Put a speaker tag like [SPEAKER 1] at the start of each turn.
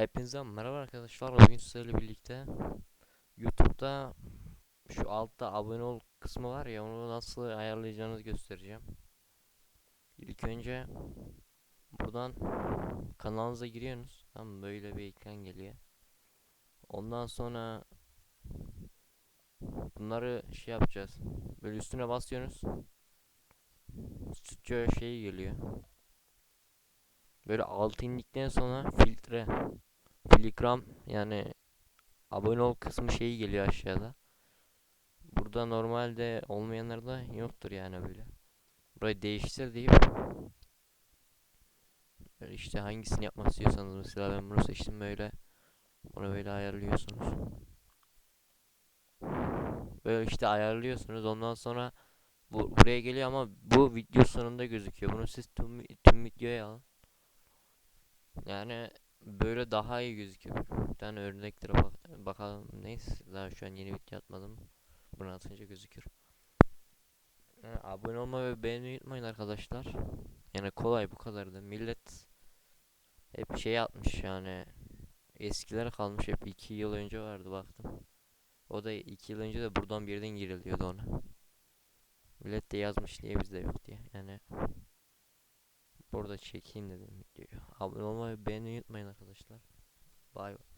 [SPEAKER 1] Hepinize merhaba arkadaşlar. Bugün sizlerle birlikte YouTube'da şu altta abone ol kısmı var ya onu nasıl ayarlayacağınızı göstereceğim. İlk önce buradan kanalınıza giriyorsunuz. Tamam böyle bir ekran geliyor. Ondan sonra bunları şey yapacağız. Böyle üstüne basıyorsunuz. Stüdyo şeyi geliyor. Böyle altı indikten sonra filtre Filikram yani abone ol kısmı şeyi geliyor aşağıda. Burada normalde olmayanlarda yoktur yani böyle. Burayı değiştir deyip böyle işte hangisini yapmak istiyorsanız mesela ben bunu seçtim böyle bunu böyle ayarlıyorsunuz. Böyle işte ayarlıyorsunuz ondan sonra bu buraya geliyor ama bu video sonunda gözüküyor. Bunu siz tüm, tüm videoya alın. Yani böyle daha iyi gözüküyor. Bir tane örneklere bak bakalım. Neyse daha şu an yeni video atmadım. Bunu atınca gözükür. Yani abone olmayı ve beğenmeyi unutmayın arkadaşlar. Yani kolay bu kadar da. Millet hep şey atmış yani. Eskiler kalmış hep 2 yıl önce vardı baktım. O da 2 yıl önce de buradan bir yerden giriliyordu ona. Millet de yazmış diye bizde yok diye. Yani burada çekeyim dedim videoyu. Abone olmayı beğenmeyi unutmayın Bye.